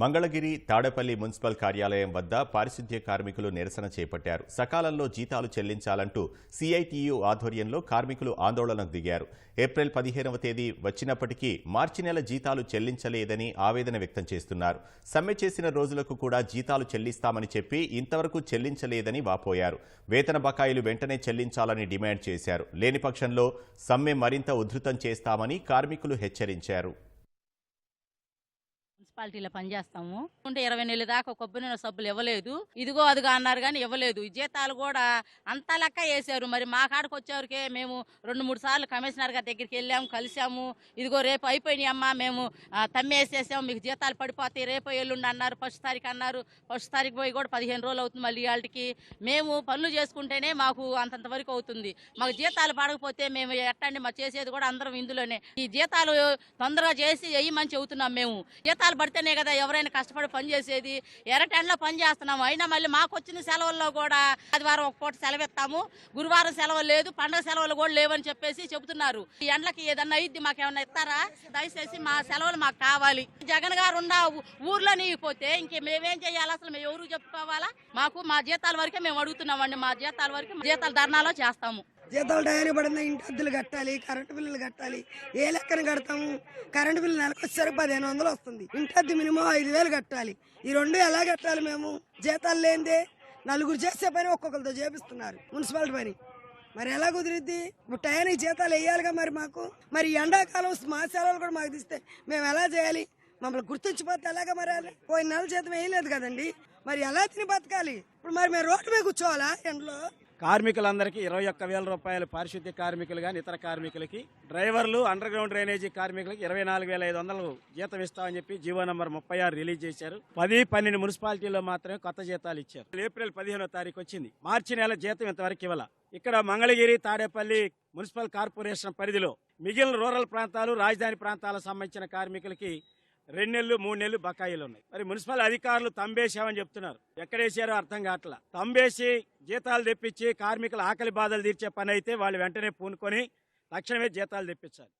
Mangalagiri Tadepalli municipal కార్యాలయం వద్ద పారిశుద్ధ్య కార్మికులు నిరసన చేపట్టారు. సకాలంలో జీతాలు చెల్లించాలంటూ సిఐటియు ఆధ్వర్యంలో కార్మికులు ఆందోళనకు దిగారు. ఏప్రిల్ పదిహేనవ తేదీ వచ్చినప్పటికీ మార్చి నెల జీతాలు చెల్లించలేదని ఆవేదన వ్యక్తం చేస్తున్నారు. సమ్మె చేసిన రోజులకు కూడా జీతాలు చెల్లిస్తామని చెప్పి ఇంతవరకు చెల్లించలేదని వాపోయారు. వేతన బకాయిలు వెంటనే చెల్లించాలని డిమాండ్ చేశారు. లేని పక్షంలో సమ్మె మరింత ఉధృతం చేస్తామని కార్మికులు హెచ్చరించారు. మున్సిపాలిటీలో పనిచేస్తాము. ఉంటే ఇరవై నెలల దాకా కొబ్బరి నూనె సబ్బులు ఇవ్వలేదు. ఇదిగో అదిగో అన్నారు కానీ ఇవ్వలేదు. జీతాలు కూడా అంతా లెక్క వేసారు మరి మా కాడకు వచ్చేవరకే మేము రెండు మూడు సార్లు కమిషనర్ గారి దగ్గరికి వెళ్ళాము కలిసాము ఇదిగో రేపు అయిపోయినాయి అమ్మా మేము తమ్మేసేసాము మీకు జీతాలు పడిపోతాయి రేపు ఎల్లుండి అన్నారు ఫస్ట్ తారీఖు అన్నారు. ఫస్ట్ తారీఖు పోయి కూడా పదిహేను రోజులు అవుతుంది మళ్ళీ వాళ్ళకి మేము పనులు చేసుకుంటేనే మాకు అంతంత వరకు అవుతుంది. మాకు జీతాలు పడకపోతే మేము ఎట్టండి? మా చేసేది కూడా అందరం ఇందులోనే. ఈ జీతాలు తొందరగా చేసి వేయమని చెబుతున్నాం మేము. జీతాలు పడితేనే కదా ఎవరైనా కష్టపడి పని చేసేది. ఎర్రటెండలో పని చేస్తున్నాము. అయినా మళ్ళీ మాకు వచ్చిన సెలవుల్లో కూడా ఆదివారం ఒక పూట సెలవు ఇస్తాము గురువారం సెలవు లేదు పండగ సెలవులు కూడా లేవని చెప్పేసి చెబుతున్నారు. ఈ ఎండలకి ఏదన్నా అయ్యిద్ది మాకేమన్నా ఇస్తారా? దయచేసి మా సెలవులు మాకు కావాలి. జగన్ గారు ఉన్న ఊర్లో నీగిపోతే ఇంక మేమేం చేయాలి? అసలు మేము ఎవరు చెప్పుకోవాలా? మాకు మా జీతాల వరకే మేము అడుగుతున్నామండి. మా జీతాల వరకు జీతాల ధర్నాలో చేస్తాము. జీతాలు టయానికి పడిందా ఇంటి అద్దెలు కట్టాలి కరెంటు బిల్లులు కట్టాలి. ఏ లెక్కన కడతాము? కరెంటు బిల్లు నెలకు వచ్చేసరికి పదిహేను వందలు వస్తుంది. ఇంటి అద్దె మినిమం ఐదు వేలు కట్టాలి. ఈ రెండు ఎలా కట్టాలి మేము? జీతాలు లేనిదే నలుగురు చేసే పని ఒక్కొక్కరితో చేపిస్తున్నారు మున్సిపాలిటీ పని. మరి ఎలా కుదిరిద్ది? ఇప్పుడు టయానికి జీతాలు వేయాలిగా మరి మాకు. మరి ఎండాకాలం మా సెలవులు కూడా మాకు తీస్తే మేము ఎలా చేయాలి? మమ్మల్ని గుర్తించిపోతే ఎలాగ మరి పోయిన నెల జీతం వేయలేదు కదండి. మరి ఎలా తిని బతకాలి? ఇప్పుడు మరి మేము రోడ్డు మీద కూర్చోవాలా ఎండలో? కార్మికులందరికీ ఇరవై ఒక్క వేల రూపాయలు పారిశుద్ధ్య కార్మికులు కానీ ఇతర కార్మికులకి డ్రైవర్లు అండర్ గ్రౌండ్ డ్రైనేజీ కార్మికులకి ఇరవై నాలుగు వేల ఐదు వందలు జీతం ఇస్తామని చెప్పి జీవో నంబర్ ముప్పై ఆరు రిలీజ్ చేశారు. పది పన్నెండు మున్సిపాలిటీలో మాత్రమే కొత్త జీతాలు ఇచ్చారు. ఏప్రిల్ పదిహేనో తారీఖు వచ్చింది. మార్చి నెల జీతం ఇంతవరకు ఇవ్వాల. ఇక్కడ మంగళగిరి తాడేపల్లి మున్సిపల్ కార్పొరేషన్ పరిధిలో మిగిలిన రూరల్ ప్రాంతాలు రాజధాని ప్రాంతాలకు సంబంధించిన కార్మికులకి రెండు నెలలు మూడు నెలలు బకాయిలు ఉన్నాయి. మరి మున్సిపల్ అధికారులు తంబేశామని చెప్తున్నారు. ఎక్కడేసారో అర్థం కావట్లా. తంబేసి జీతాలు తెప్పించి కార్మికుల ఆకలి బాధలు తీర్చే పని అయితే వాళ్ళు వెంటనే పూనుకొని తక్షణమే జీతాలు తెప్పించాలి.